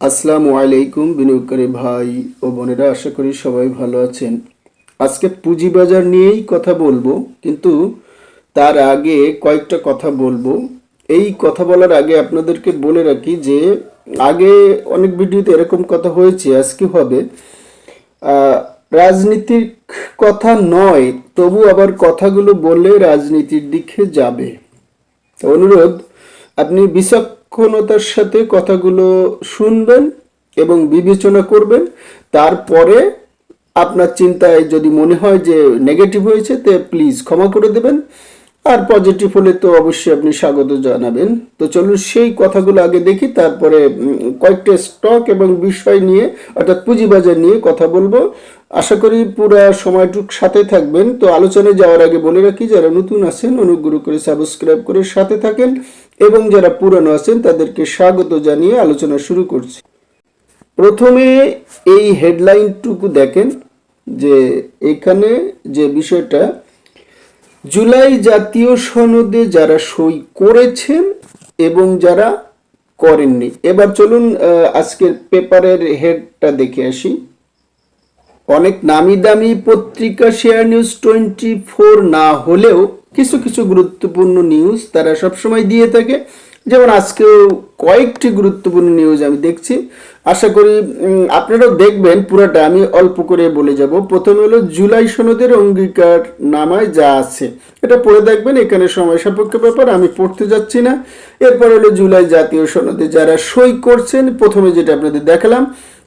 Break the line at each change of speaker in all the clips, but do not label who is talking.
আসসালামু আলাইকুম বিনিয়োগকারী ভাই ও বোনেরা, আশা করি সবাই ভালো আছেন। আজকে পুঁজিবাজার নিয়েই কথা বলব, কিন্তু তার আগে কয়েকটা কথা বলব। এই কথা বলার আগে আপনাদেরকে বলে রাখি যে, আগে অনেক ভিডিওতে এরকম কথা হয়েছে আজকে হবে? রাজনীতির কথা নয়, তবু আবার কথাগুলো বললে রাজনীতির দিকে যাবে। অনুরোধ, আপনি বিচক্ষণতার সাথে কথাগুলো শুনবেন এবং বিবেচনা করবেন। তারপরে আপনার চিন্তায় যদি মনে হয় যে নেগেটিভ হয়েছে, তে প্লিজ ক্ষমা করে দেবেন। আর পজিটিভ হলে তো অবশ্যই আপনি স্বাগত জানাবেন। তো চলুন সেই কথাগুলো আগে দেখি, তারপরে কয়েকটা স্টক এবং বিষয় নিয়ে, অর্থাৎ পুঁজিবাজার নিয়ে কথা বলব। আশা করি পুরো সময়টুক সাথে থাকবেন। তো আলোচনায় যাওয়ার আগে বলে রাখি, যারা নতুন আছেন, অনুগ্রহ করে সাবস্ক্রাইব করে সাথে থাকেন। এবং যারা পুরানো আছেন, তাদেরকে স্বাগত জানিয়ে আলোচনা শুরু করছি। প্রথমে এই হেডলাইনটুকু দেখেন যে এখানে যে বিষয়টা, জুলাই জাতীয় সনদে যারা সই করেছেন এবং যারা করেননি। এবার চলুন আজকের পেপারের হেডটা দেখে আসি। অনেক নামি দামি পত্রিকা, শেয়ার নিউজ টোয়েন্টি ফোর না হলেও কিছু কিছু গুরুত্বপূর্ণ নিউজ তারা সবসময় দিয়ে থাকে। যেমন আজকেও কয়েকটি গুরুত্বপূর্ণ নিউজ আমি দেখছি। আশা করি আপনারাও দেখবেন পুরোটা। আমি অল্প করে বলে যাব। প্রথমে হলো, জুলাই সনদের অঙ্গীকার নামায় যা আছে। এটা পড়ে দেখবেন, এখানে সময় সাপেক্ষ ব্যাপার, আমি পড়তে যাচ্ছি না। এরপর হলো, জুলাই জাতীয় সনদে যারা সই করছেন, প্রথমে যেটা আপনাদের দেখালাম,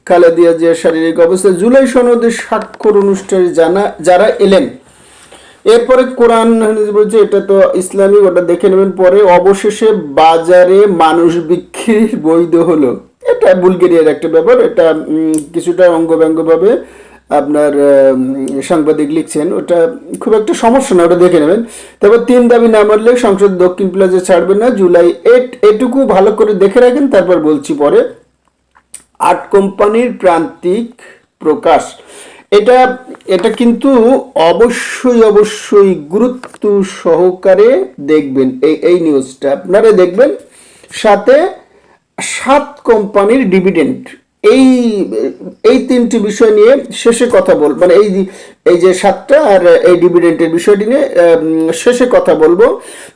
খালেদিয়া জিয়ার শারীরিক অবস্থা। জুলাই সনদে স্বাক্ষর অনুষ্ঠানে জানা যারা এলেন এরপরে কোরআন বলছে, এটা তো ইসলামিক, ওটা দেখে নেবেন। পরে অবশেষে বাজারে মানুষ বিক্রি বৈধ হলো। এটা বুলগেরিয়ার একটা ব্যাপার। এটা কিছুটা অঙ্গব্যঙ্গভাবে আপনার সাংবাদিক লিখছেন। ওটা খুব একটা সমস্যা না, ওটা দেখে নেবেন। তারপর তিন দাবি না মানলে সংসদ দক্ষিণ প্লাজা ছাড়বে না। জুলাই এট, এটুকু ভালো করে দেখে রাখেন, তারপর বলছি পরে। আর্ট কোম্পানির প্রান্তিক প্রকাশ। এটা এটা কিন্তু অবশ্যই অবশ্যই গুরুত্ব সহকারে দেখবেন এই এই নিউজটা আপনারা দেখবেন, সাথে সাত কোম্পানির ডিভিডেন্ড এই এই তিনটি বিষয় নিয়ে শেষে কথা বল মানে এই এই যে সাতটা আর এই ডিভিডেন্টের বিষয়টি নিয়ে শেষে কথা বলব।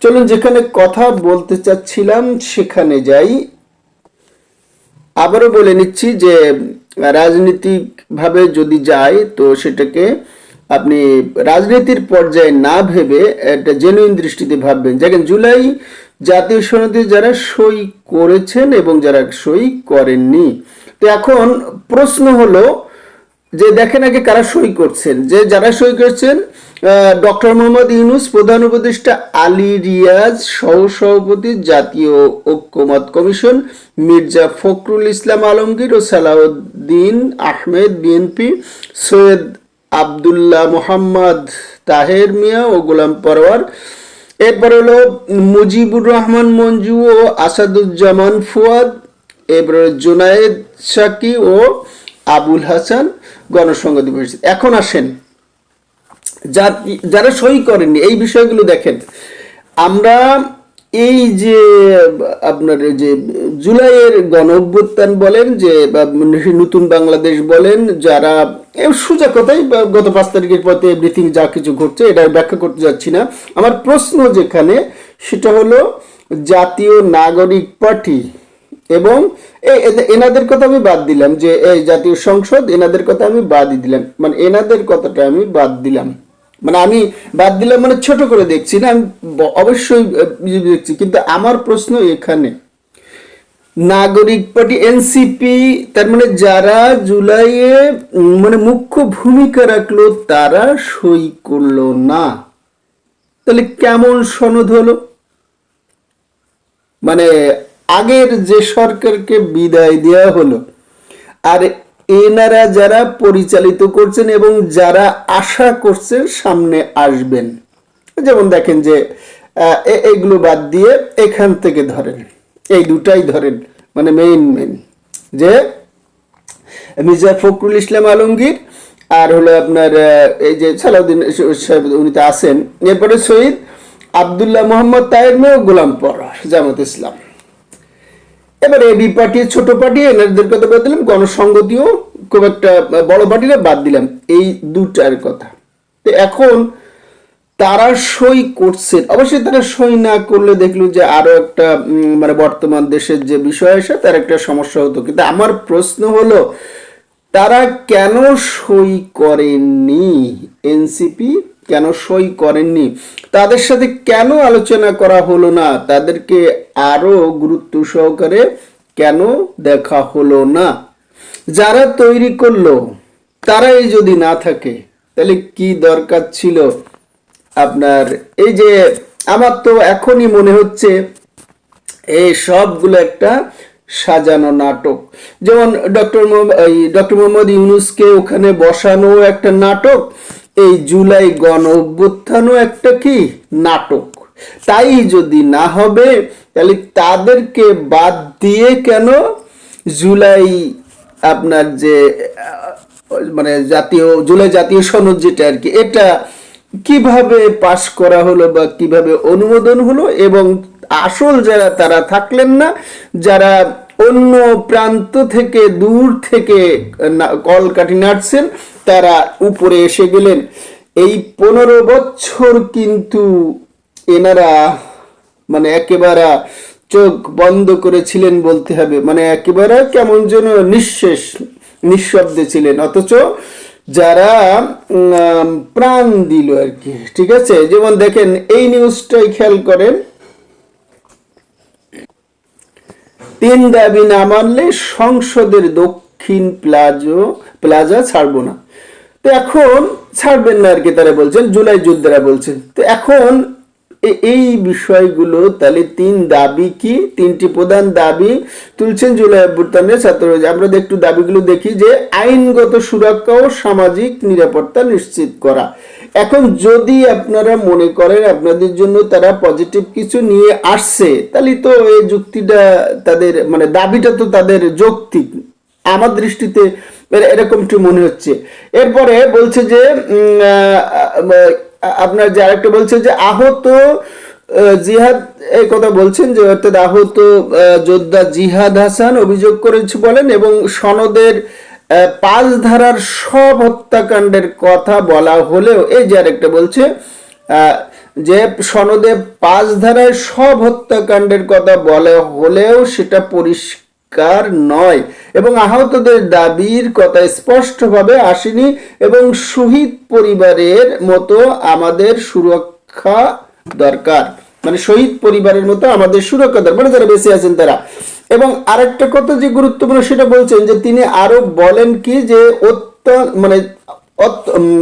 চলুন, যেখানে কথা বলতে চাচ্ছিলাম, সেখানে যাই। আবারও বলে নিচ্ছি যে রাজনীতিকভাবে যদি যায়, তো সেটাকে আপনি রাজনীতির পর্যায়ে না ভেবে একটা জেনুইন দৃষ্টিতে ভাববেন। দেখেন, জুলাই জাতীয় সনদে যারা সই করেছেন এবং যারা সই করেননি, তো এখন প্রশ্ন হলো যে দেখেন আগে কারা সই করছেন? যে যারা সই করছেন ডক্টর মোহাম্মদ ইউনুস প্রধান উপদেষ্টা আলী রিয়াজ সহ সভাপতি জাতীয় ঐক্যমত কমিশন মির্জা ফখরুল ইসলাম আলমগীর ও সালাউদ্দিন আহমেদ, বিএনপি, সৈয়দ আবদুল্লাহ মোহাম্মদ তাহের মিয়া ও গোলাম পরওয়ার। এরপর হলো মুজিবুর রহমান মঞ্জু ও আসাদুজ্জামান ফুয়াদ। এরপরে জোনায়েদ শাকি ও আবুল হাসান গণসংঘ দিবস এখন আসেন যারা সই করেননি এই বিষয়গুলো দেখেন। আমরা এই যে, আপনার যে জুলাইয়ের গণ অভ্যুত্থান বলেন যে নতুন বাংলাদেশ বলেন, যারা সোজা কথাই গত পাঁচ তারিখের পথে এভরিথিং যা কিছু ঘটছে এটা ব্যাখ্যা করতে যাচ্ছি না। আমার প্রশ্ন যেখানে, সেটা হলো জাতীয় নাগরিক পার্টি এবং এনাদের কথা আমি বাদ দিলাম যে, এই জাতীয় সংসদ, এনাদের কথা আমি বাদই দিলাম। মানে এনাদের কথাটা আমি বাদ দিলাম। মানে আমি বাদ দিলাম মানে ছোট করে দেখছি না, আমি অবশ্যই দেখছি। কিন্তু আমার প্রশ্ন এখানে, নাগরিক পার্টি এনসিপি তার মানে যারা জুলাইয়ে মানে মুখ্য ভূমিকা রাখল, তারা সই করল না। তাহলে কেমন সনদ হলো? মানে আগের যে সরকারকে বিদায় দেওয়া হলো, আর এনারা যারা পরিচালিত করছেন এবং যারা আশা করছেন সামনে আসবেন। যেমন দেখেন যে এগুলো বাদ দিয়ে এখান থেকে ধরেন, এই দুটাই ধরেন মানে মেইন মেইন যে মির্জা ফখরুল ইসলাম আলমগীর আর হলো আপনার এই যে সালাউদ্দিন সাহেব উনি তো আছেন, এরপরে শহীদ আবদুল্লাহ মোহাম্মদ তাহের মেয়ে গোলাম পর জামাত ইসলাম। এবার এবি পার্টি ছোট পার্টি এনাদের কথা বাদ দিলাম, গণসংগতিও খুব একটা বড় পার্টিরা বাদ দিলাম। এই দুটার কথা। তো এখন তারা সই করছেন অবশ্যই তারা সই না করলে দেখল যে আরও একটা মানে বর্তমান দেশের যে বিষয় আসে তার একটা সমস্যা হতো। কিন্তু আমার প্রশ্ন হলো, তারা কেন সই করেননি? এনসিপি কেন সই করেননি? তাদের সাথে কেন আলোচনা করা হলো না? তাদেরকে আরও গুরুত্ব সহকারে কেন দেখা হলো না? যারা তৈরি করল, তারাই যদি না থাকে, তাহলে কি দরকার ছিল? আপনার এই যে আমার তো এখনই মনে হচ্ছে, এই সবগুলো একটা সাজানো নাটক। যেমন ডক্টর ডক্টর মোহাম্মদ ইউনুসকে ওখানে বসানো একটা নাটক এই জুলাই গণ অভ্যুত্থানও একটা কি? নাটক। তাই যদি না হবে, তাহলে তাদেরকে বাদ দিয়ে কেন জুলাই আপনার যে মানে জাতীয়, জুলাই জাতীয় সনদ যেটা আর কি, এটা কীভাবে পাশ করা হলো বা কীভাবে অনুমোদন হলো এবং আসল যারা, তারা থাকলেন না, যারা অন্য প্রান্ত থেকে দূর থেকে কলকাঠি নাড়ছেন তারা উপরে এসে গেলেন। এই পনেরো বছর কিন্তু এনারা মানে একেবারে চোখ বন্ধ করেছিলেন বলতে হবে। মানে একেবারে কেমন যেন নিঃশেষ, নিঃশব্দে ছিলেন। অথচ যারা প্রাণ দিল আর কি, ঠিক আছে? যেমন দেখেন, এই নিউজটাই খেয়াল করেন। তিন দাবি না মানলে সংসদের দক্ষিণ প্লাজো, প্লাজা ছাড়বো না। তো এখন ছাড়বেন না আর কি তারা বলছেন, জুলাই যোদ্ধারা বলছেন। তো এখন এই বিষয়গুলো তাহলে তিন দাবি কি? তিনটি প্রধান দাবি তুলছেন জুলাই অভ্যুত্থানের ছাত্র। আমরা একটু দাবিগুলো দেখি যে আইনগত সুরক্ষা ও সামাজিক নিরাপত্তা নিশ্চিত করা। এখন যদি আপনারা মনে করেন আপনাদের জন্য তারা পজিটিভ কিছু নিয়ে আসছে, তাহলে তো এই যুক্তিটা তাদের মানে দাবিটা তো তাদের যৌক্তিক। আমার দৃষ্টিতে এর- এরকম একটু মনে হচ্ছে। এরপরে বলছে যে আপনার যে আরেকটা বলছে যে, আহত জিহাদ, এই কথা বলছেন যে, অর্থাৎ আহত যোদ্ধা জিহাদ হাসান অভিযোগ করেছে বলেন এবং সনদের পাঁচ ধারার সব হত্যাকাণ্ডের কথা বলা হলেও, এই যে আরেকটা বলছে যে সনদে পাঁচ ধারায় সব হত্যাকাণ্ডের কথা বলা হলেও সেটা পরিষ্কার নয়। এবং আহতদের দাবির কথা স্পষ্টভাবে আসেনি এবং শহীদ পরিবারের মতো আমাদের সুরক্ষা দরকার। মানে শহীদ পরিবারের মতো আমাদের সুরক্ষা দরকার। মানে যারা বেঁচে আছেন তারা। এবং আরেকটা কথা যে গুরুত্বপূর্ণ সেটা বলছেন যে তিনি আরও বলেন কি যে মানে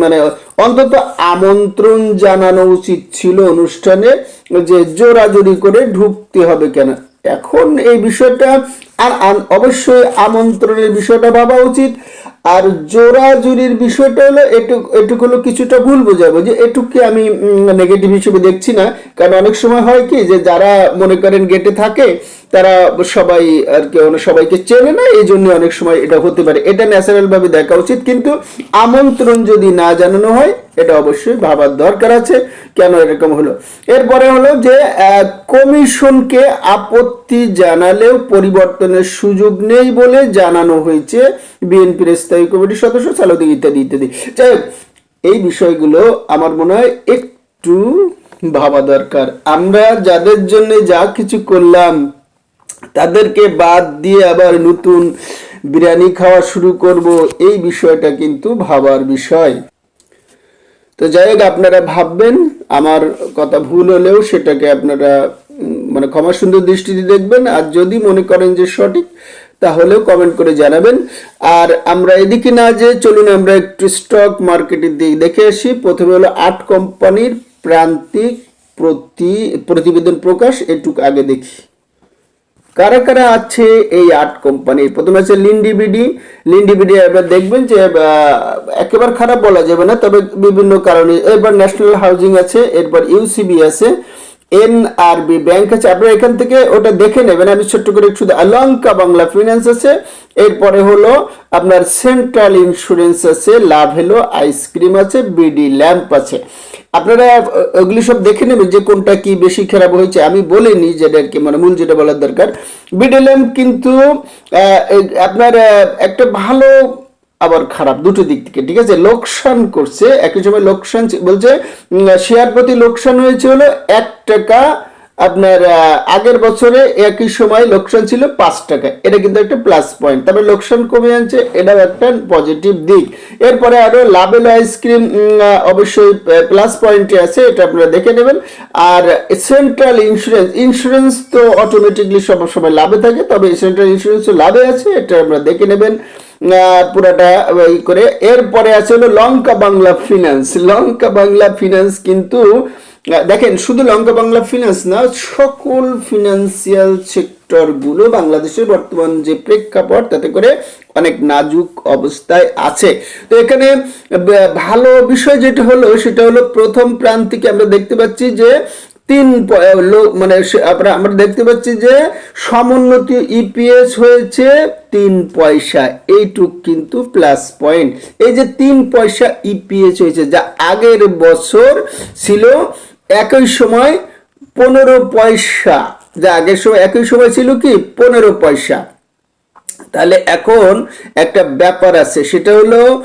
মানে অন্তত আমন্ত্রণ জানানো উচিত ছিল অনুষ্ঠানে যে জোরাজুরি করে ঢুকতে হবে কেন। এখন এই বিষয়টা আর অবশ্যই আমন্ত্রণের বিষয়টা ভাবা উচিত। আর জোরাজুরির বিষয়টা হলো, এটুক এটুক হলো কিছুটা ভুল বোঝাবো যে এটুককে আমি নেগেটিভ হিসেবে দেখছি না। কারণ অনেক সময় হয় কি যে যারা মনে করেন গেটে থাকে তারা সবাই আর কি সবাইকে চেনে না, এই জন্য অনেক সময় এটা হতে পারে। এটা ন্যাচারাল ভাবে দেখা উচিত, কিন্তু আমন্ত্রণ যদি না জানানো হয়, এটা অবশ্যই ভাবার দরকার আছে। কেন এরকম হলো? এরপরে হলো যে কমিশনকে আপত্তি জানালেও পরিবর্তনের সুযোগ নেই বলে জানানো হয়েছে বিএনপির স্থায়ী কমিটির সদস্য সালুদ্দিন ইত্যাদি ইত্যাদি। যাই এই বিষয়গুলো আমার মনে হয় একটু ভাবা দরকার। আমরা যাদের জন্য যা কিছু করলাম তাদেরকে বাদ দিয়ে আবার নতুন বিরিয়ানি খাওয়া শুরু করব। এই বিষয়টা কিন্তু ভাবার বিষয়। তো যাই হোক, আপনারা ভাববেন, আমার কথা ভুল হলেও সেটাকে আপনারা মানে ক্ষমা সুন্দর দৃষ্টিতে দেখবেন। আর যদি মনে করেন যে সঠিক, তাহলেও কমেন্ট করে জানাবেন। আর আমরা এদিকে না যে চলুন, আমরা একটু স্টক মার্কেটের দিক দেখে আসি। প্রথমে হলো আট কোম্পানির প্রান্তিক প্রতি, প্রতিবেদন প্রকাশ, এটুক আগে দেখি। কারা কারা আছে এই আট কোম্পানি প্রথমে আছে লিন্ডিবিডি লিন্ডিবিডি এবার দেখবেন যে একেবারে খারাপ বলা যাবে না, তবে বিভিন্ন কারণে। এবার ন্যাশনাল হাউজিং আছে, এরপর ইউসিবি আছে এনআরবি ব্যাংক আছে। আপনারা এখান থেকে ওটা দেখে নেবেন। আমি ছোট্ট করে একটু অলঙ্কা বাংলা ফিনান্স আছে, এরপরে হলো আপনার সেন্ট্রাল ইন্স্যুরেন্স আছে, লাভ হেলো আইসক্রিম আছে বিডি ল্যাম্প আছে। আপনারা ওগুলি সব দেখে নেবেন যে কোনটা কি বেশি খারাপ হয়েছে। আমি বলিনি যেটা আর কি মানে মূল যেটা বলার দরকার। বিডেলএম কিন্তু আপনার একটা ভালো, আবার খারাপ দুটো দিক থেকে, ঠিক আছে? লোকসান করছে, একই সময় লোকসান বলছে শেয়ার প্রতি লোকসান হয়েছে হলো এক টাকা আপনার আগের বছরে একই সময় লোকসান ছিল পাঁচ টাকা। এটা কিন্তু একটা প্লাস পয়েন্ট তবে লোকসান কমে আনছে, এটাও একটা পজিটিভ দিক। এরপরে আরও লাভেল আইসক্রিম অবশ্যই প্লাস পয়েন্টে আছে, এটা আপনারা দেখে নেবেন। আর সেন্ট্রাল ইন্স্যুরেন্স ইন্স্যুরেন্স তো অটোমেটিকলি সব সময় লাভে থাকে, তবে সেন্ট্রাল ইন্স্যুরেন্স লাভে আছে, এটা আপনারা দেখে নেবেন পুরাটা ই করে। এরপরে আছে হলো লঙ্কা বাংলা ফিনান্স লঙ্কা বাংলা ফিনান্স কিন্তু দেখেন, শুধু লঙ্কা বাংলা ফিনান্স না, সকল ফিনান্সিয়াল সেক্টরগুলো বাংলাদেশের বর্তমান যে প্রেক্ষাপট, তাতে করে অনেক নাজুক অবস্থায় আছে। তো এখানে ভালো বিষয় যেটা হলো, সেটা হলো প্রথম প্রান্তিকে আমরা দেখতে পাচ্ছি যে তিন প- লো- মানে আমরা আমরা দেখতে পাচ্ছি যে সমুন্নত ইপিএস হয়েছে তিন পয়সা, এইটুক কিন্তু প্লাস পয়েন্ট এই যে তিন পয়সা ইপিএস হয়েছে, যা আগের বছর ছিল একই সময় পনেরো পয়সা। যা আগের সময় একই সময় ছিল কি? পনেরো পয়সা। তাহলে এখন একটা ব্যাপার আছে। সেটা হলো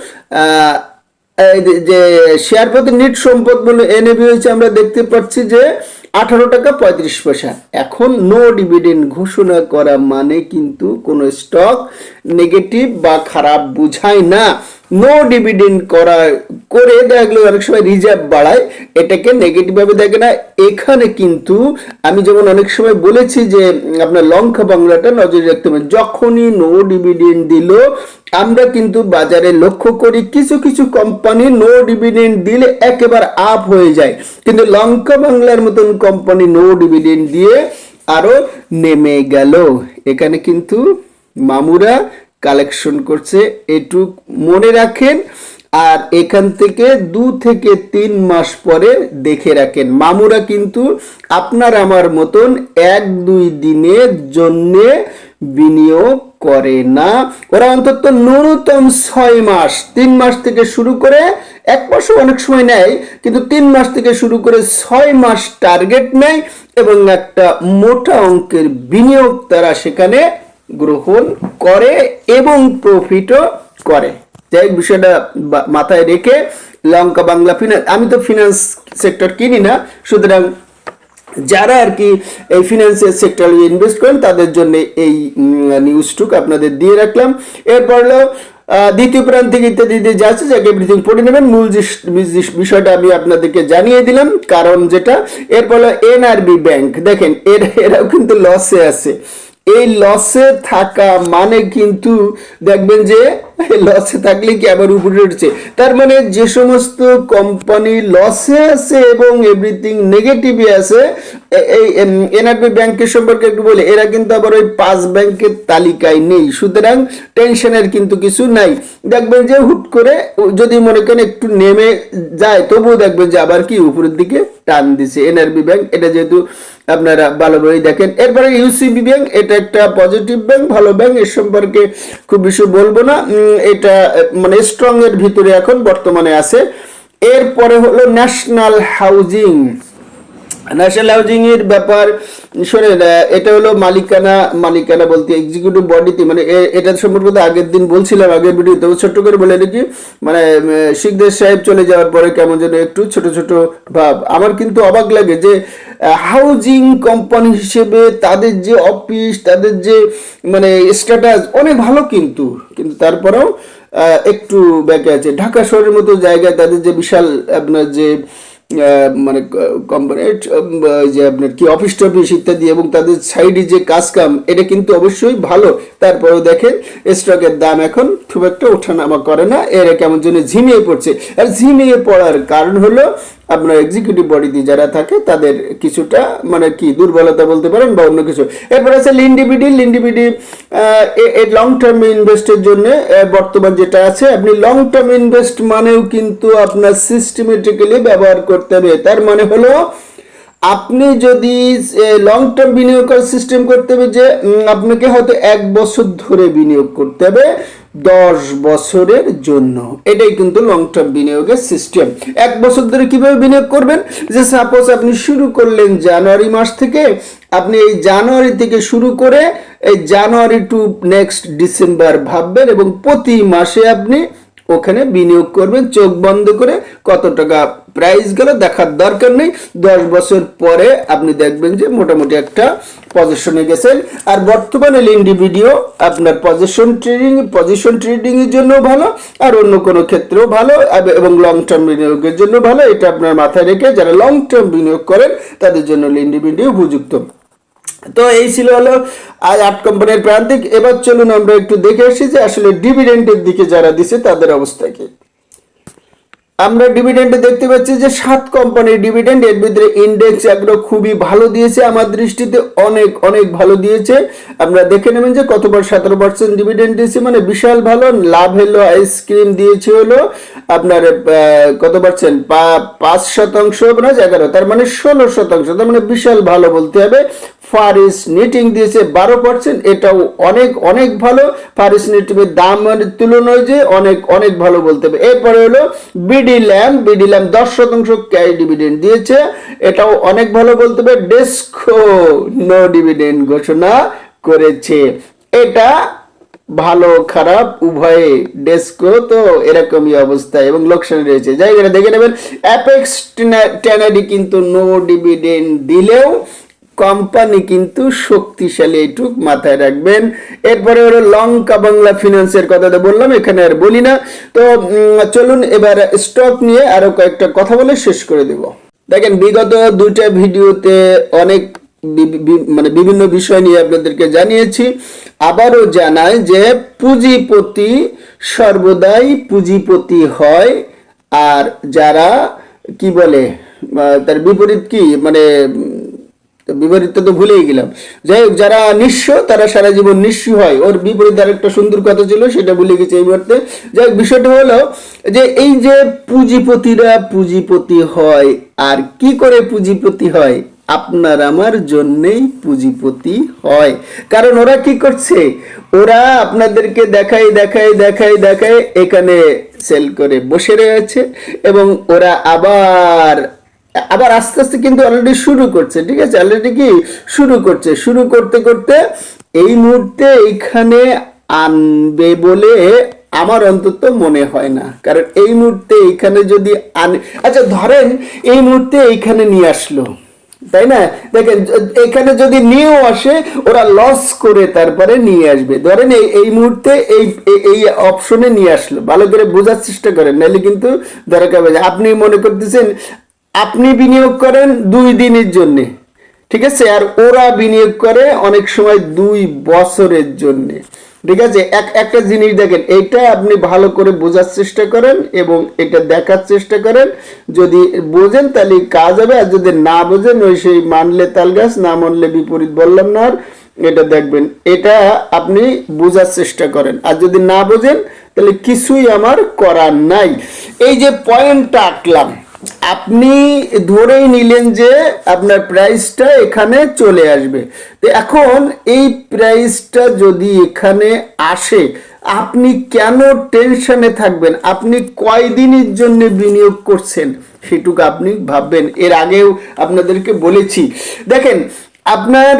যে- শেয়ার প্রতি নিট সম্পদ বলে এনএবি হয়েছে, আমরা দেখতে পাচ্ছি যে আঠারো টাকা পঁয়ত্রিশ পয়সা। এখন নো ডিভিডেন্ড ঘোষণা করা মানে কিন্তু কোনো স্টক নেগেটিভ বা খারাপ বুঝায় না। নো ডিভিডেন্ড করা, করে দেখা অনেক সময় রিজার্ভ বাড়ায়, এটাকে নেগেটিভ ভাবে দেখে না। এখানে কিন্তু আমি যেমন অনেক সময় বলেছি যে আপনার লঙ্কা বাংলাটা নজরে রাখতে হবে। যখনই নো ডিভিডেন্ড দিল, আমরা কিন্তু বাজারে লক্ষ্য করি, কিছু কিছু কোম্পানি নো ডিভিডেন্ড দিলে একেবারে আপ হয়ে যায়। কিন্তু লঙ্কা বাংলার মতন কোম্পানি নো ডিভিডেন্ড দিয়ে আরও নেমে গেল। এখানে কিন্তু মামুরা কালেকশন করছে, এটুক মনে রাখেন আর এখান থেকে দু থেকে তিন মাস পরে দেখে রাখেন। মামুরা কিন্তু আপনার আমার মতন এক দুই দিনের জন্যে বিনিয়োগ করে না। ওরা অন্তত ন্যূনতম ছয় মাস, তিন মাস থেকে শুরু করে এক মাসও অনেক সময় নেয়, কিন্তু তিন মাস থেকে শুরু করে ছয় মাস টার্গেট নেয় এবং একটা মোটা অঙ্কের বিনিয়োগ তারা সেখানে গ্রহণ করে এবং প্রফিটও করে। যাই বিষয়টা মাথায় রেখে লঙ্কা, বাংলা ফিনান্স আমি তো ফিনান্স সেক্টর কিনি না, সুতরাং যারা আর কি এই ফিনান্সিয়াল সেক্টরে ইনভেস্ট করেন, তাদের জন্য এই নিউজটুক আপনাদের দিয়ে রাখলাম। এরপর হলো দ্বিতীয় প্রান্তিক ইত্যাদি দিয়ে যা আছে, যাকে এভরিথিং পড়ে নেবেন। মূল বিষয়টা আমি আপনাদেরকে জানিয়ে দিলাম, কারণ যেটা, এরপর হলো এনআরবি ব্যাংক দেখেন, এরা, এরাও কিন্তু লসে আছে। এই লসে থাকা মানে কিন্তু দেখবেন যে লসে থাকলে কি আবার উপরে উঠছে? তার মানে যে সমস্ত কোম্পানি লসে আছে এবং এভরিথিং নেগেটিভে আছে এই এনআরবি ব্যাংকের সম্পর্কে একটু বলে, এরা কিন্তু আবার ওই পাঁচ ব্যাংকের তালিকায় নেই। সুতরাং টেনশনের কিন্তু কিছু নাই। দেখবেন যে হুট করে যদি মনে করেন একটু নেমে যায়, তবুও দেখবেন যে আবার কি উপরের দিকে টান দিছে। এনআরবি ব্যাংক, এটা যেহেতু আপনারা ভালোভাবেই দেখেন। এরপরে ইউসিবি ব্যাংক এটা একটা পজিটিভ ব্যাংক ভালো ব্যাংক এর সম্পর্কে খুব বেশি বলব না। এটা মানে স্ট্রং এর ভিতরে এখন বর্তমানে আছে। এরপরে হলো ন্যাশনাল হাউজিং ন্যাশনাল হাউজিং এর ব্যাপার, শোনেন এটা হলো মালিকানা মালিকানা বলতে এক্সিকিউটিভ বডিতে মানে এ- এটা সম্পর্কে আগের দিন বলছিলাম আগের ভিডিও তবে ছোট্ট করে বলে দেখি মানে শিখদের সাহেব চলে যাওয়ার পরে কেমন যেন একটু ছোট ছোট ভাব। আমার কিন্তু অবাক লাগে যে হাউজিং কোম্পানি হিসেবে তাদের যে অফিস তাদের যে মানে স্ট্যাটাস অনেক ভালো কিন্তু। কিন্তু তারপরেও একটু ব্যাকে আছে। ঢাকা শহরের মতো জায়গায় তাদের যে বিশাল আপনার যে মানে কোম্পানি যে আপনার কি অফিস টফিস ইত্যাদি এবং তাদের সাইডে যে কাজ কাম, এটা কিন্তু অবশ্যই ভালো। তারপরেও দেখেন স্টকের দাম এখন খুব একটা ওঠানামা করে না। এরা কেমন জন্য ঝিমিয়ে পড়ছে। আর ঝিমিয়ে পড়ার কারণ হলো আপনার এক্সিকিউটিভ বডিতে যারা থাকে, তাদের কিছুটা মানে কি, দুর্বলতা বলতে পারেন বা অন্য কিছু। এরপর আছে লিন্ডিবিডি লিন্ডিবিডি লং টার্ম ইনভেস্টের জন্য বর্তমান যেটা আছে, আপনি লং টার্ম ইনভেস্ট মানেও কিন্তু আপনার সিস্টেমেটিক্যালি ব্যবহার করতে হবে। তার মানে হলো, আপনি যদি লং টার্ম বিনিয়োগ সিস্টেম করতে হবে যে আপনাকে হয়তো এক বছর ধরে বিনিয়োগ করতে হবে। দশ বছরের জন্য। এটাই কিন্তু লং টার্ম বিনিয়োগের সিস্টেম এক বছর ধরে কীভাবে বিনিয়োগ করবেন? যে সাপোজ আপনি শুরু করলেন জানুয়ারি মাস থেকে, আপনি এই জানুয়ারি থেকে শুরু করে এই জানুয়ারি টু নেক্সট ডিসেম্বর ভাববেন এবং প্রতি মাসে আপনি ওখানে বিনিয়োগ করবেন, চোখ বন্ধ করে কত টাকা প্রাইস গেল দেখার দরকার নেই। দশ বছর পরে আপনি দেখবেন যে মোটামুটি একটা পজিশনে গেছেন। আর বর্তমানে লিন্ডি ভিডিও আপনার পজিশন ট্রেডিং পজিশন ট্রেডিং এর জন্য ভালো, আর অন্য কোনো ক্ষেত্রেও ভালো এবং লং টার্ম বিনিয়োগের জন্য ভালো। এটা আপনার মাথায় রেখে যারা লং টার্ম বিনিয়োগ করেন, তাদের জন্য লিন্ডি ভিডিও উপযুক্ত। তো এই ছিল হলো আজ আট কোম্পানির প্রান্তিক। এবার চলুন আমরা একটু দেখে আসি যে আসলে ডিভিডেন্ডের দিকে যারা দিছে তাদের অবস্থা কি। আমরা ডিভিডেন্ডে দেখতে পাচ্ছি যে সাত কোম্পানির ডিভিডেন্ড এর ভিতরে ইন্ডেক্স এগুলো খুবই ভালো দিয়েছে আমার দৃষ্টিতে, অনেক অনেক ভালো দিয়েছে। আমরা দেখে নেবেন যে কতবার সতেরো পার্সেন্ট ডিভিডেন্ড দিয়েছে মানে বিশাল ভালো। লাভ হলো আইসক্রিম দিয়েছে হলো আপনার কত পার্সেন্ট পাঁচ শতাংশ না এগারো, তার মানে ষোলো শতাংশ, তার মানে বিশাল ভালো বলতে হবে। ফারিস নিটিং দিয়েছে বারো পার্সেন্ট এটাও অনেক অনেক ভালো। ফারিস নিটিংয়ের দামের তুলনায় যে অনেক অনেক ভালো বলতে হবে। এরপরে হলো বিডি ল্যাম্প বিডি ল্যাম্প দশ শতাংশ ক্যাশ ডিভিডেন্ড দিয়েছে। এটাও অনেক ভালো বলতে হবে। ডেস্কো নো ডিভিডেন্ড ঘোষণা করেছে। এটা ভালো, খারাপ, উভয়ে ডেস্কো তো এরকমই অবস্থা এবং লোকসান রয়েছে। যাই দেখে নেবেন। অ্যাপেক্স টেনারি কিন্তু নো ডিভিডেন্ড দিলেও কোম্পানি কিন্তু শক্তিশালী, এইটুক মাথায় রাখবেন। এরপরে হলো লঙ্কা বাংলা ফিনান্সের কথা তো বললাম, এখানে আর বলি না। তো চলুন এবার স্টক নিয়ে আরও কয়েকটা কথা বলে শেষ করে দেব। দেখেন, বিগত দুইটা ভিডিওতে অনেক মানে বিভিন্ন বিষয় নিয়ে আপনাদেরকে জানিয়েছি। আবারও জানাই যে পুঁজিপতি সর্বদাই পুঁজিপতি হয়, আর যারা, কি বলে তার বিপরীত কি? মানে উম, বিপরীত তো ভুলেই গেলাম। যাই হোক যারা নিঃস্ব তারা সারা জীবন নিঃস্ব হয়। ওর বিপরীত আর একটা সুন্দর কথা ছিল সেটা ভুলে গেছে এই মুহূর্তে। যাই হোক বিষয়টা হলো যে এই যে পুঁজিপতিরা পুঁজিপতি হয় আর কি করে পুঁজিপতি হয়? আপনার আমার জন্যেই পুঁজিপতি হয়। কারণ ওরা কি করছে? ওরা আপনাদেরকে দেখাই দেখাই দেখাই দেখাই এখানে সেল করে বসে রয়েছে এবং ওরা আবার আবার আস্তে আস্তে কিন্তু অলরেডি শুরু করছে, ঠিক আছে? অলরেডি কি? শুরু করছে। শুরু করতে করতে এই মুহূর্তে এইখানে আনবে বলে আমার অন্তত মনে হয় না। কারণ এই মুহূর্তে এইখানে যদি আনে আচ্ছা ধরেন এই মুহূর্তে এইখানে নিয়ে আসলো, তাই না? দেখেন এখানে যদি নিয়েও আসে, ওরা লস করে তারপরে নিয়ে আসবে। ধরেন এই এই মুহূর্তে এই, এই- অপশনে নিয়ে আসলো। ভালো করে বোঝার চেষ্টা করেন, নাহলে কিন্তু দরকার। আপনি মনে করতেছেন আপনি বিনিয়োগ করেন দুই দিনের জন্য, ঠিক আছে? আর ওরা বিনিয়োগ করে অনেক সময় দুই বছরের জন্য, ঠিক আছে? এক, একটা জিনিস দেখেন, এটা আপনি ভালো করে বোঝার চেষ্টা করেন এবং এটা দেখার চেষ্টা করেন। যদি বোঝেন তাহলে কাজ হবে, আর যদি না বোঝেন, ওই সেই মানলে তাল গাছ, না মানলে বিপরীত বললাম না এটা দেখবেন। এটা আপনি বোঝার চেষ্টা করেন। আর যদি না বোঝেন, তাহলে কিছুই আমার করার নাই। এই যে পয়েন্টটা আঁকলাম আপনি ধরেই নিলেন যে আপনার প্রাইসটা এখানে চলে আসবে। তো এখন এই প্রাইসটা যদি এখানে আসে, আপনি কেন টেনশনে থাকবেন? আপনি কয়দিনের জন্য বিনিয়োগ করছেন? সেটুকু আপনি ভাববেন। এর আগেও আপনাদেরকে বলেছি। দেখেন আপনার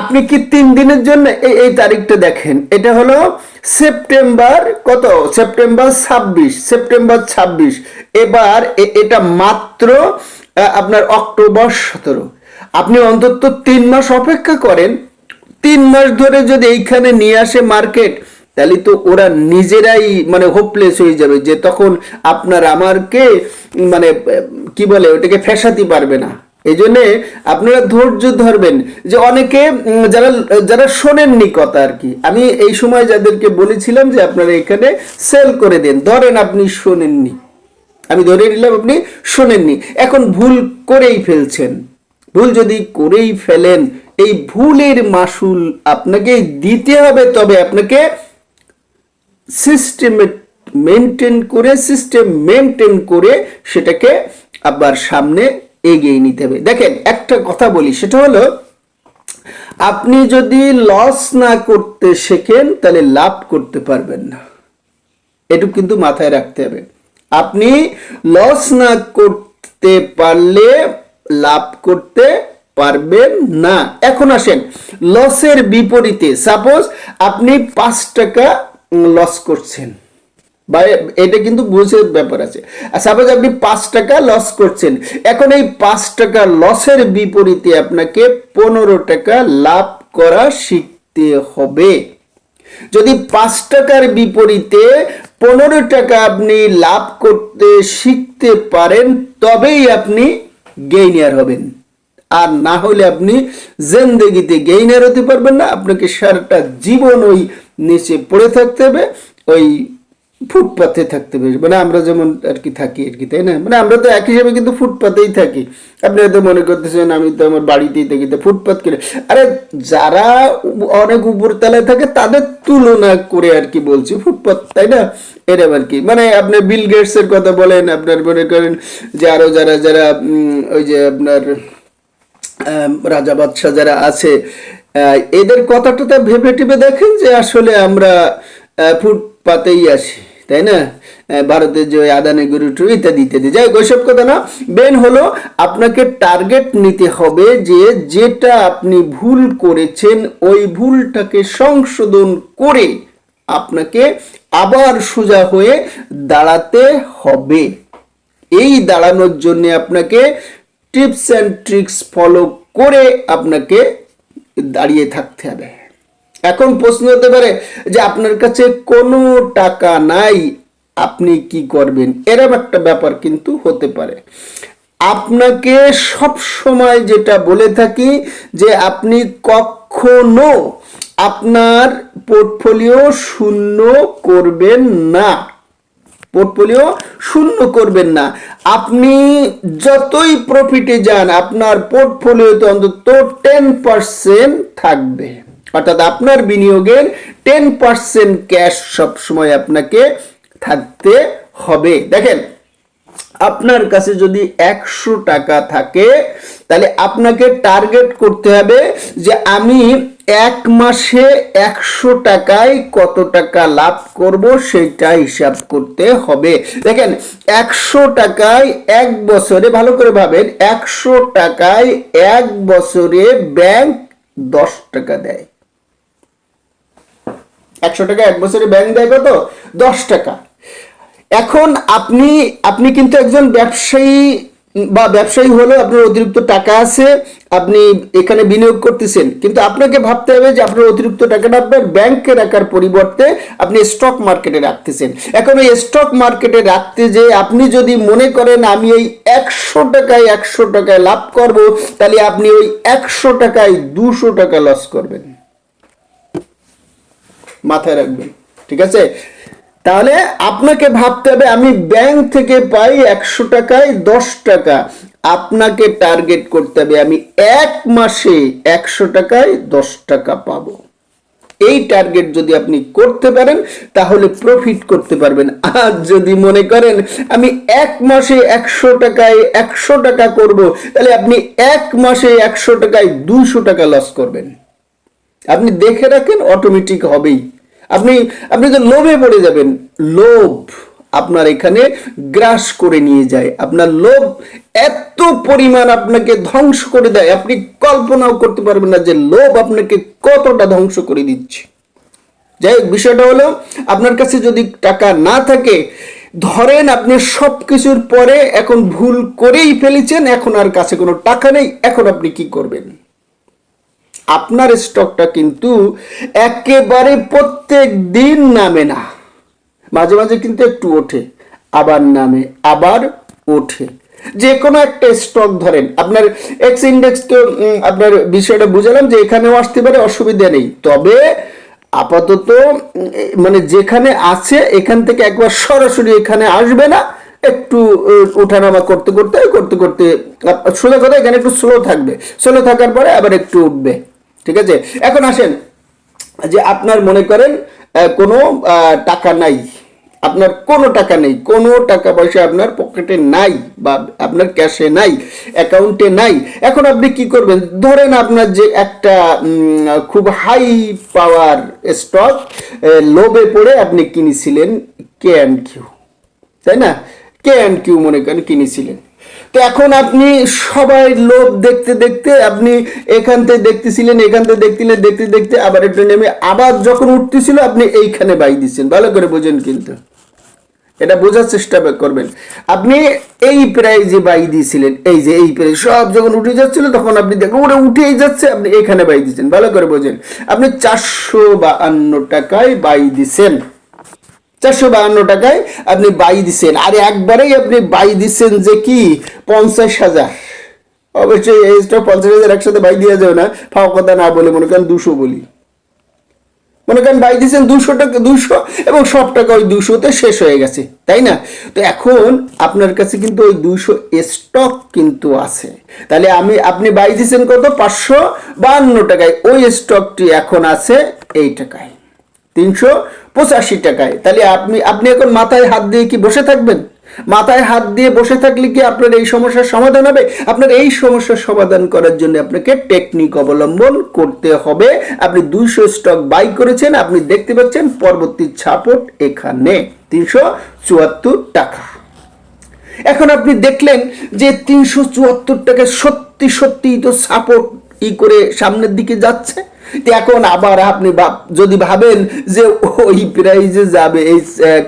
আপনি কি তিন দিনের জন্য এই এই তারিখটা দেখেন? এটা হলো সেপ্টেম্বর কত? সেপ্টেম্বর ছাব্বিশ সেপ্টেম্বর ছাব্বিশ। এবার এটা মাত্র আপনার অক্টোবর সতেরো। আপনি অন্তত তিন মাস অপেক্ষা করেন। তিন মাস ধরে যদি এইখানে নিয়ে আসে মার্কেট, তাহলে তো ওরা নিজেরাই মানে হোপলেস হয়ে যাবে যে তখন আপনার আমারকে মানে কি বলে, ওটাকে ফেসাতে পারবে না। এই জন্যে আপনারা ধৈর্য ধরবেন যে অনেকে যারা যারা শোনেননি কথা আর কি। আমি এই সময় যাদেরকে বলেছিলাম যে আপনারা এখানে সেল করে দেন, ধরেন আপনি শোনেননি। আমি ধরে নিলাম আপনি শোনেননি। এখন ভুল করেই ফেলছেন। ভুল যদি করেই ফেলেন, এই ভুলের মাসুল আপনাকে দিতে হবে, তবে আপনাকে সিস্টেমে মেনটেন করে সিস্টেম মেনটেন করে সেটাকে আবার সামনে এগিয়ে নিতে হবে। দেখেন, একটা কথা বলি, সেটা হলো, আপনি যদি লস না করতে শেখেন, তাহলে লাভ করতে পারবেন না। এটুকু কিন্তু মাথায় রাখতে হবে। আপনি লস না করতে পারলে লাভ করতে পারবেন না। এখন আসেন লসের বিপরীতে সাপোজ আপনি পাঁচ টাকা লস করছেন। বা এটা কিন্তু বুঝের ব্যাপার আছে। আর সাপোজ আপনি পাঁচ টাকা লস করছেন, এখন এই পাঁচ টাকা লসের বিপরীতে আপনাকে পনেরো টাকা লাভ করা শিখতে হবে। যদি পাঁচ টাকার বিপরীতে পনেরো টাকা আপনি লাভ করতে শিখতে পারেন, তবেই আপনি গেইনার হবেন। আর না হলে আপনি জেন্দেগিতে গেইনার হতে পারবেন না, আপনাকে সারাটা জীবন ওই নিচে পড়ে থাকতে হবে, ওই ফুটপাতে থাকতে হবে মানে আমরা যেমন আর কি থাকি আর কি, তাই না? মানে আমরা তো এক হিসেবে কিন্তু ফুটপাতেই থাকি। আপনি হয়তো মনে করতেছেন, আমি তো আমার বাড়িতেই থাকি, তো ফুটপাত কিনে? আরে যারা অনেক উপর তলায় থাকে, তাদের তুলনা করে আর কি বলছি, ফুটপাত, তাই না? এরকম আর কি? মানে আপনি বিল গেটস এর কথা বলেন, আপনার মনে করেন যে আরও যারা যারা ওই যে আপনার রাজা বাদশাহ যারা আছে এদের কথাটা ভেবে টিপে দেখেন যে আসলে আমরা ফুটপাতেই আসি তাই না? ভারতের যে আদানি গুরু টু ইত্যাদি ইত্যাদি। যাই ওইসব কথা না। বেন হলো আপনাকে টার্গেট নিতে হবে যে যেটা আপনি ভুল করেছেন, ওই ভুলটাকে সংশোধন করে আপনাকে আবার সোজা হয়ে দাঁড়াতে হবে। এই দাঁড়ানোর জন্য আপনাকে টিপস অ্যান্ড ট্রিক্স ফলো করে আপনাকে দাঁড়িয়ে থাকতে হবে। এখন প্রশ্ন হতে পারে যে আপনার কাছে কোনো টাকা নাই, আপনি কি করবেন? এরকম একটা ব্যাপার কিন্তু হতে পারে। আপনাকে সব সময় যেটা বলে থাকি যে আপনি কখনো আপনার পোর্টফোলিও শূন্য করবেন না। পোর্টফোলিও শূন্য করবেন না। আপনি যতই প্রফিটে যান, আপনার পোর্টফোলিওতে অন্তত টেন পার্সেন্ট থাকবে। অর্থাৎ আপনার বিনিয়োগের টেন পার্সেন্ট ক্যাশ সবসময় আপনাকে থাকতে হবে। দেখেন, আপনার কাছে যদি একশো টাকা থাকে, তাহলে আপনাকে টার্গেট করতে হবে যে আমি এক মাসে একশো টাকায় কত টাকা লাভ করব সেটা হিসাব করতে হবে। দেখেন, একশো টাকায় এক বছরে, ভালো করে ভাবেন, একশো টাকায় এক বছরে ব্যাংক দশ টাকা দেয়। একশো টাকা এক বছরে ব্যাংক দেয় কত? দশ টাকা। এখন আপনি আপনি কিন্তু একজন ব্যবসায়ী বা ব্যবসায়ী হলেও আপনার অতিরিক্ত টাকা আছে, আপনি এখানে বিনিয়োগ করতেছেন। কিন্তু আপনাকে ভাবতে হবে যে আপনার অতিরিক্ত টাকাটা আপনার ব্যাংকে রাখার পরিবর্তে আপনি স্টক মার্কেটে রাখতেছেন। এখন ওই স্টক মার্কেটে রাখতে যে আপনি যদি মনে করেন আমি এই একশো টাকায় একশো টাকায় লাভ করব, তাহলে আপনি ওই একশো টাকায় দুশো টাকা লস করবেন। মাথায় রাখবেন, ঠিক আছে? তাহলে আপনাকে ভাবতে হবে, আমি ব্যাংক থেকে পাই একশো টাকায় দশ টাকা। আপনাকে টার্গেট করতে হবে, আমি এক মাসে একশো টাকায় দশ টাকা পাবো। এই টার্গেট যদি আপনি করতে পারেন, তাহলে প্রফিট করতে পারবেন। আর যদি মনে করেন, আমি এক মাসে একশো টাকায় একশো টাকা করব, তাহলে আপনি এক মাসে একশো টাকায় দুশো টাকা লস করবেন। আপনি দেখে রাখেন অটোমেটিক হবেই। আপনি আপনি তো লোভে পড়ে যাবেন। লোভ আপনার এখানে গ্রাস করে নিয়ে যায়। আপনার লোভ এত পরিমাণ আপনাকে ধ্বংস করে দেয়। আপনি কল্পনাও করতে পারবেন না যে লোভ আপনাকে কতটা ধ্বংস করে দিচ্ছে। যাই হোক, বিষয়টা হলো, আপনার কাছে যদি টাকা না থাকে, ধরেন আপনি সব কিছুর পরে এখন ভুল করেই ফেলেছেন, এখন আর কাছে কোনো টাকা নেই, এখন আপনি কি করবেন? আপনার স্টকটা কিন্তু একেবারে প্রত্যেক দিন নামে না। মাঝে মাঝে কিন্তু একটু ওঠে, আবার নামে, আবার ওঠে। যে কোনো একটা স্টক ধরেন, আপনার এক্স ইন্ডেক্সকে আপনার বিষয়টা বুঝালাম যে এখানেও আসতে পারে, অসুবিধা নেই। তবে আপাতত মানে যেখানে আছে, এখান থেকে একবার সরাসরি এখানে আসবে না। একটু ওঠানামা করতে করতে করতে করতে সোজা কথা, এখানে একটু স্লো থাকবে। স্লো থাকার পরে আবার একটু উঠবে। ঠিক আছে? এখন আসেন, যে আপনার মনে করেন কোনো টাকা নাই। আপনার কোনো টাকা নেই। কোনো টাকা পয়সা আপনার পকেটে নাই বা আপনার ক্যাশে নাই, অ্যাকাউন্টে নাই। এখন আপনি কি করবেন? ধরেন আপনার যে একটা খুব হাই পাওয়ার স্টক লোভে পড়ে আপনি কিনেছিলেন কে অ্যান্ড কিউ তাই না? কে অ্যান্ড কিউ মনে করেন কিনেছিলেন। তো এখন আপনি সবাই লোভ দেখতে দেখতে আপনি এখান থেকে দেখতেছিলেন এখান থেকে দেখছিলেন দেখতে দেখতে আবার একটু নেমে আবার যখন উঠতেছিল আপনি এইখানে বাই দিচ্ছেন। ভালো করে বোঝেন কিন্তু। এটা বোঝার চেষ্টা করবেন। আপনি এই প্রাইজে বাই দিয়েছিলেন, এই যে, এই প্রাইজ সব যখন উঠে যাচ্ছিল তখন আপনি দেখেন, ওটা উঠেই যাচ্ছে, আপনি এখানে বাই দিচ্ছেন। ভালো করে বোঝেন। আপনি চারশো বাহান্ন টাকায় বাই দিছেন চারশো বাহান্ন টাকায় আপনি বাই দিচ্ছেন আর একবারেই আপনি বাই দিচ্ছেন যে কি? পঞ্চাশ হাজার। অবশ্যই এই স্টক পঞ্চাশ হাজার একসাথে বাই দেওয়া যাবে না। ফাও কথা না বলে মনে করেন দুশো বলি। মনে করেন বাই দিয়েছেন দুশো টাকা, দুশো, এবং সব টাকা ওই দুশোতে শেষ হয়ে গেছে। তাই না? তো এখন আপনার কাছে কিন্তু ওই দুশো স্টক কিন্তু আছে। তাহলে আমি, আপনি বাই দিয়েছেন কত? পাঁচশো বাহান্ন টাকায়। ওই স্টকটি এখন আছে এই টাকায়। তিনশো পঁচাশি টাকায়। তাহলে আপনি আপনি এখন মাথায় হাত দিয়ে কি বসে থাকবেন? মাথায় হাত দিয়ে বসে থাকলে কি আপনার এই সমস্যার সমাধান হবে? আপনার এই সমস্যার সমাধান করার জন্য আপনাকে টেকনিক অবলম্বন করতে হবে। আপনি দুইশো স্টক বাই করেছেন, আপনি দেখতে পাচ্ছেন পরবর্তী ছাপট এখানে, তিনশো চুয়াত্তর টাকা। এখন আপনি দেখলেন যে তিনশো চুয়াত্তর টাকা সত্যি সত্যি তো সাপোর্ট ই করে সামনের দিকে যাচ্ছে। এখন আবার আপনি যদি ভাবেন যে ওই প্রাইজে যাবে এই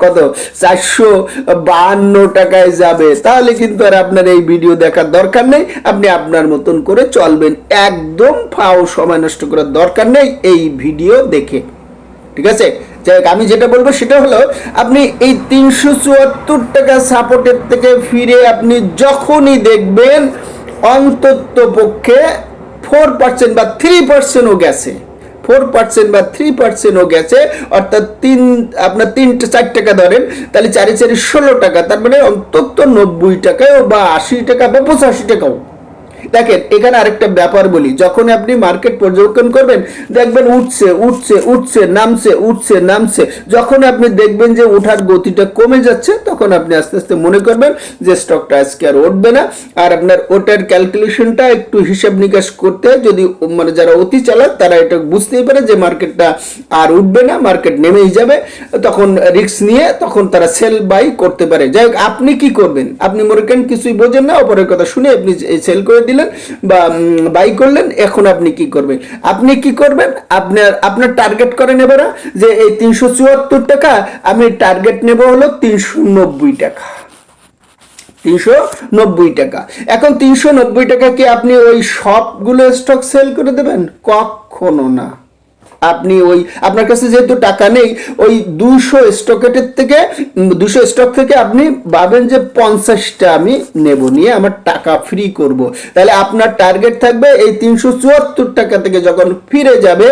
কত? চারশো বাহান্ন টাকায় যাবে তাহলে কিন্তু আর আপনার এই ভিডিও দেখার দরকার নেই। আপনি আপনার মতন করে চলবেন। একদম ফাও সময় নষ্ট করার দরকার নেই এই ভিডিও দেখে। ঠিক আছে? যাই হোক, আমি যেটা বলব সেটা হলো আপনি এই তিনশো চুয়াত্তর টাকা সাপোর্টের থেকে ফিরে আপনি যখনই দেখবেন অন্তত পক্ষে ফোর পার্সেন্ট বা থ্রি পার্সেন্টও গেছে। ফোর পার্সেন্ট বা থ্রি পার্সেন্টও গেছে, অর্থাৎ তিন, আপনার তিনটে চার টাকা ধরেন, তাহলে চারি চারি ষোলো টাকা, তার মানে অন্তত নব্বই টাকায়ও বা আশি টাকা বা পঁচাশি টাকাও। দেখেন, এখানে আরেকটা ব্যাপার বলি যখন আপনি মার্কেট পর্যবেক্ষণ করবেন, দেখবেন উঠছে উঠছে উঠছে, নামছে উঠছে, নামছে। যখন আপনি দেখবেন যে ওঠার গতিটা কমে যাচ্ছে, তখন আপনি আস্তে আস্তে মনে করবেন যে স্টকটা আজকে আর উঠবে না। আর আপনার ওটার ক্যালকুলেশনটা একটু হিসাব নিকাশ করতে। যদি মানে যারা অতি চালাক, তারা এটা বুঝতেই পারে যে মার্কেটটা আর উঠবে না মার্কেট নেমেই যাবে। তখন রিস্ক নিয়ে তখন তারা সেল বাই করতে পারে। যাই হোক, আপনি কি করবেন? আপনি মনে করেন কিছুই বোঝেন না, অপরের কথা শুনে আপনি সেল করে দিলেন বা বাই করলেন, এখন আপনি কি করবেন? আপনি কি করবেন? আপনার আপনার টার্গেট করেন এবারে যে এই তিনশো চুয়াত্তর টাকা আমি টার্গেট নেব হলো তিনশো নব্বই টাকা। তিনশো নব্বই টাকা। এখন তিনশো নব্বই টাকা কি আপনি ওই সবগুলো স্টক সেল করে দেবেন? কখনো না। আপনি ওই, আপনার কাছে যেহেতু টাকা নেই, ওই দুশো স্টকেটের থেকে দুশো স্টক থেকে আপনি ভাবেন যে পঞ্চাশটা আমি নেব, নিয়ে আমার টাকা ফ্রি করব। তাহলে আপনার টার্গেট থাকবে এই তিনশো চুয়াত্তর টাকা থেকে যখন ফিরে যাবে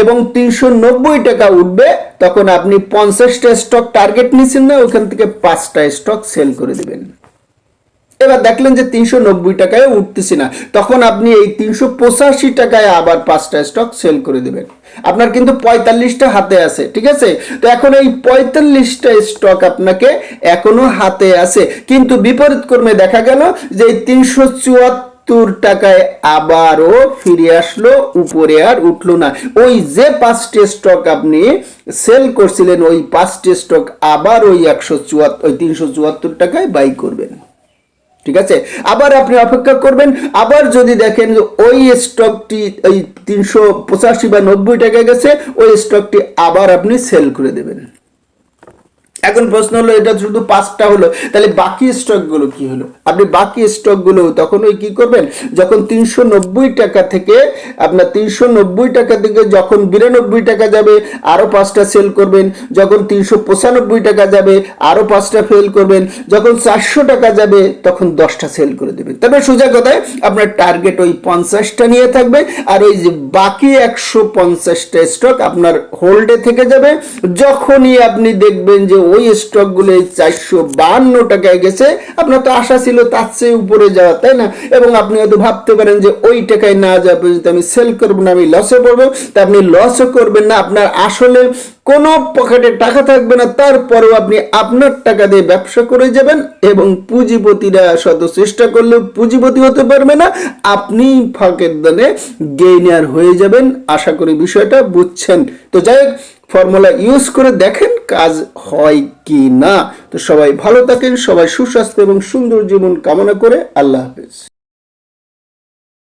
এবং তিনশো নব্বই টাকা উঠবে, তখন আপনি পঞ্চাশটা স্টক টার্গেট নিচ্ছেন না, ওখান থেকে পাঁচটা স্টক সেল করে দেবেন। এবার দেখলেন যে তিনশো নব্বই টাকায় উঠতেছে না। তখন আপনি এই তিনশো পঁচাশি টাকায় আবার পাঁচটা স্টক সেল করে দেবেন। আপনার কিন্তু পঁয়তাল্লিশটা হাতে আছে, ঠিক আছে? তো এখন এই পঁয়তাল্লিশটা স্টক আপনাকে এখনও হাতে আছে। কিন্তু বিপরীত কর্মে দেখা গেল যে এই তিনশো চুয়াত্তর টাকায় আবারও ফিরে আসলো, উপরে আর উঠল না। ওই যে পাঁচটি স্টক আপনি সেল করছিলেন, ওই পাঁচটি স্টক আবার ওই একশো চুয়াত্তর, ওই তিনশো চুয়াত্তর টাকায় বাই করবেন। ঠিক আছে? আবার আপনি অপেক্ষা করবেন, আবার যদি দেখেন যে ওই স্টকটি এই তিনশো পঁচাশি বা নব্বই টাকা গেছে, ওই স্টকটি আবার আপনি সেল করে দেবেন। এখন প্রশ্ন হলো, এটা শুধু পাঁচটা হলো, তাহলে বাকি স্টকগুলো কি হলো? আপনি বাকি স্টকগুলো তখন ওই কি করবেন? যখন তিনশো নব্বই টাকা থেকে, আপনার তিনশো নব্বই টাকা থেকে যখন বিরানব্বই টাকা যাবে, আরও পাঁচটা সেল করবেন। যখন তিনশো পঁচানব্বই টাকা যাবে, আরও পাঁচটা ফেল করবেন। যখন চারশো টাকা যাবে, তখন দশটা সেল করে দেবেন। তবে সোজা কথায়, আপনার টার্গেট ওই পঞ্চাশটা নিয়ে থাকবে, আর ওই যে বাকি একশো পঞ্চাশটা স্টক আপনার হোল্ডে থেকে যাবে। যখনই আপনি দেখবেন যে ওই স্টকগুলো এই চারশো বান্ন টাকায় গেছে। আপনার তো আশা ছিল তার চেয়ে উপরে যাওয়া, তাই না? এবং আপনি হয়তো ভাবতে পারেন যে ওই টাকায় না যাওয়া পর্যন্ত আমি সেল করব না, আমি লসে পড়ব। তা আপনি লসও করবেন না, আপনার আসলে কোনো পকেটে টাকা থাকবে না। তারপরেও আপনি আপনার টাকা দিয়ে ব্যবসা করে যাবেন এবং পুঁজিপতিরা শত চেষ্টা করলেও পুঁজিপতি হতে পারবে না। আপনি ফাঁকের দানে গেইনার হয়ে যাবেন। আশা করি বিষয়টা বুঝছেন। তো যাই হোক ফর্মুলা ইউজ করে দেখেন কাজ হয় কি না। তো সবাই ভালো থাকেন, সবাই সুস্বাস্থ্য এবং সুন্দর জীবন কামনা করে। আল্লাহ হাফেজ।